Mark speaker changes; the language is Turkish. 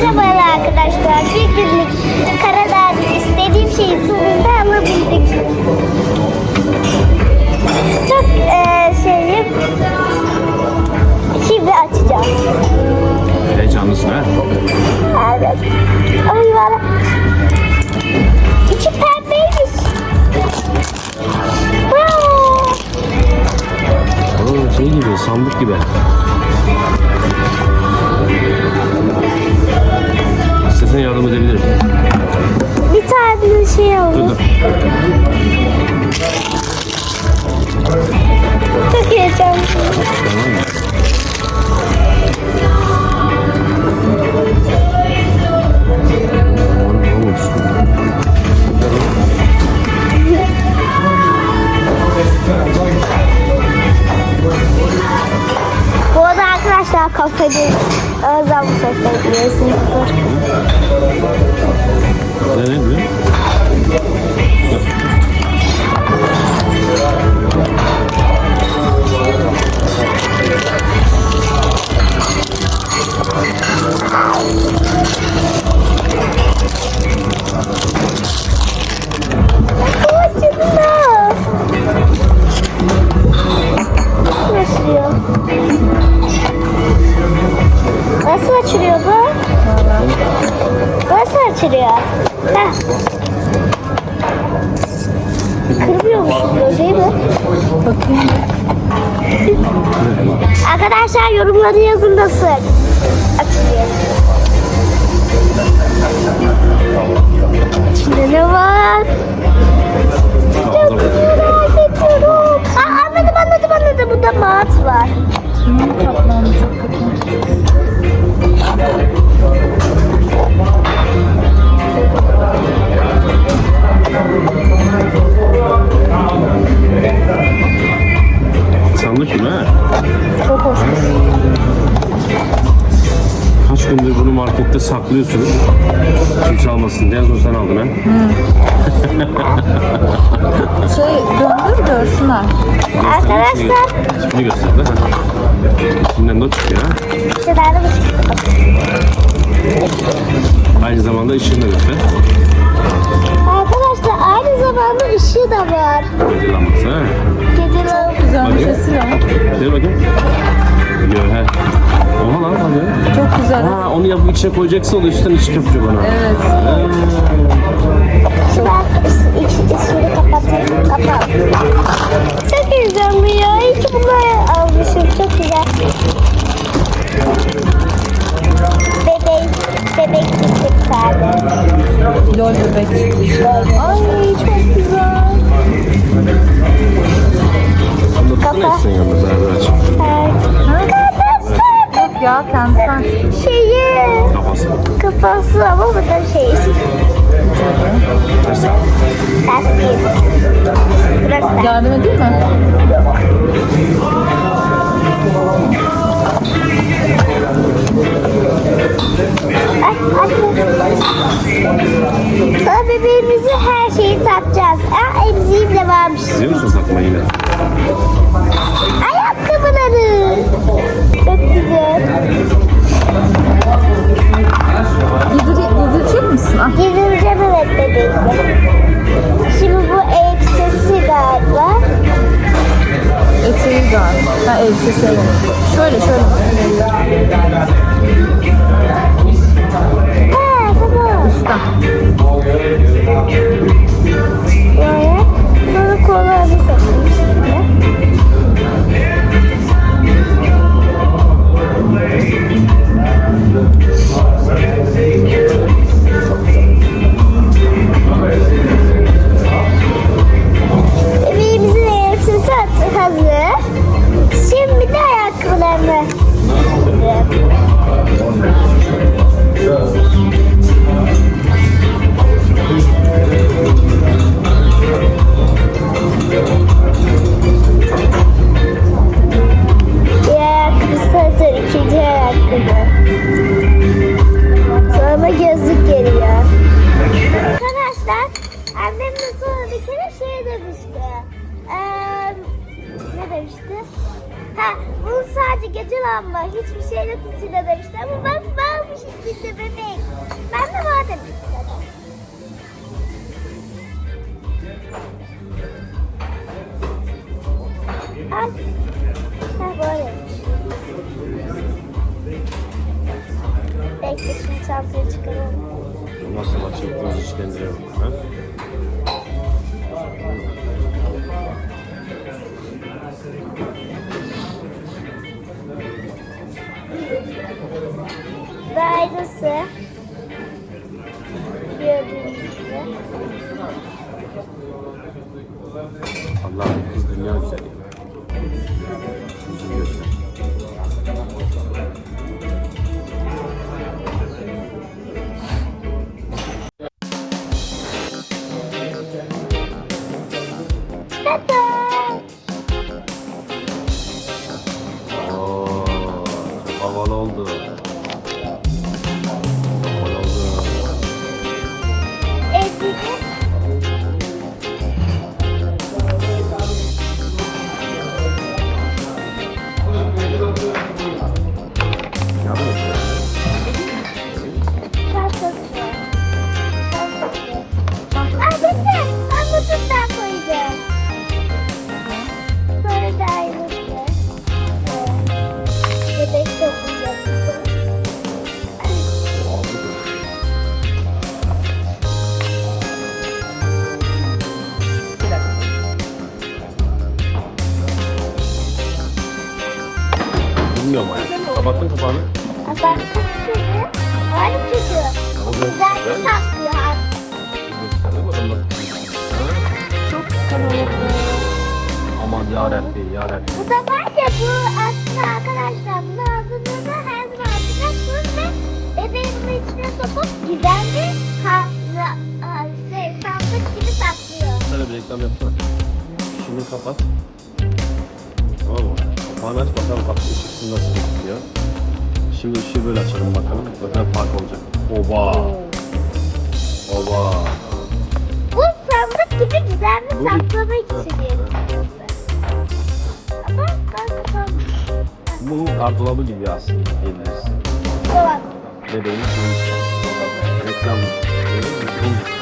Speaker 1: Merhabalar arkadaşlar. Bir günlük
Speaker 2: yardım edebilirim.
Speaker 1: Kafede Özlem bu sesleri biliyorsunuzdur.
Speaker 2: Ne ne?
Speaker 1: Açılıyor? Heh. Bu değil mi? Arkadaşlar yorumları yazın nasıl açılıyor. İçinde ne var? Çok merak ediyorum. Aa, anladım anladım anladım. Burada mat var.
Speaker 3: Suyun
Speaker 2: bunu markette saklıyorsunuz. Kimse almasın diye en son sen aldın ha?
Speaker 3: Şey döndür görsünler.
Speaker 1: Arkadaşlar.
Speaker 2: Şimdi gösterdi ha. İçinden de o çıkıyor ha.
Speaker 1: Şunlarda bu çıktı.
Speaker 2: Aynı zamanda ışığını da göster.
Speaker 1: Arkadaşlar aynı zamanda ışığı da var.
Speaker 2: Gece lambası ha.
Speaker 1: Gece lambası.
Speaker 3: Güzelmiş
Speaker 2: Bakayım.
Speaker 3: sesi ya.
Speaker 2: Gel bakayım. Gidiyor he. Onu yapıp içine koyacaksın o da üstten ışık yapacak ona.
Speaker 3: Evet.
Speaker 1: Ben iç, ışığı kapatayım. Kapat. Çok heyecanlı ya. İyi ki bunları almışım. Çok güzel. Bebek. Bebek tane.
Speaker 3: Lol bebek. Ay çok güzel.
Speaker 1: Kafa.
Speaker 2: tutsana
Speaker 3: ya kendisi.
Speaker 1: Şeyi.
Speaker 2: Kafası.
Speaker 1: Kafası ama bu da şey.
Speaker 2: Ters.
Speaker 1: Değil.
Speaker 3: Yardım edeyim mi? Ha elbisesi. Şöyle şöyle.
Speaker 1: Ha sadece gece lamba hiçbir şey yok içinde demişti ama ben varmış içinde bebek. Ben de var demiştim. Ay. Ha böyle. Bekle şimdi çantayı çıkaralım.
Speaker 2: Nasıl
Speaker 1: açıp göz işkence yok?
Speaker 2: Allah'ım kız dünya güzeli. Çok havalı oldu. Kapattın kapağını.
Speaker 1: Aynı çocuğu.
Speaker 2: O da
Speaker 1: Güzel saklıyor.
Speaker 2: Bak.
Speaker 3: Çok oldu.
Speaker 2: Aman yarabbi yarabbi.
Speaker 1: Bu da var ya bu aslında arkadaşlar bunu aldığınızda her zaman atacaksınız ve bebeğin içine sokup gizemli ha, şey, sandık gibi saklıyor.
Speaker 2: Sana bir reklam yapsana. Şunu kapat. Kapağını aç bakalım bak ışıksız nasıl gözüküyor. Şimdi ışığı böyle açalım bakalım. Bakalım fark olacak. Oba. Oba.
Speaker 1: Bu sandık gibi gizemli
Speaker 2: Bu-
Speaker 1: saklamak için diyelim. Ama ben sandım.
Speaker 2: Bu gardolabı gibi aslında diyebiliriz.
Speaker 1: Tamam.
Speaker 2: Bebeğin işte. Reklam. Bir şey.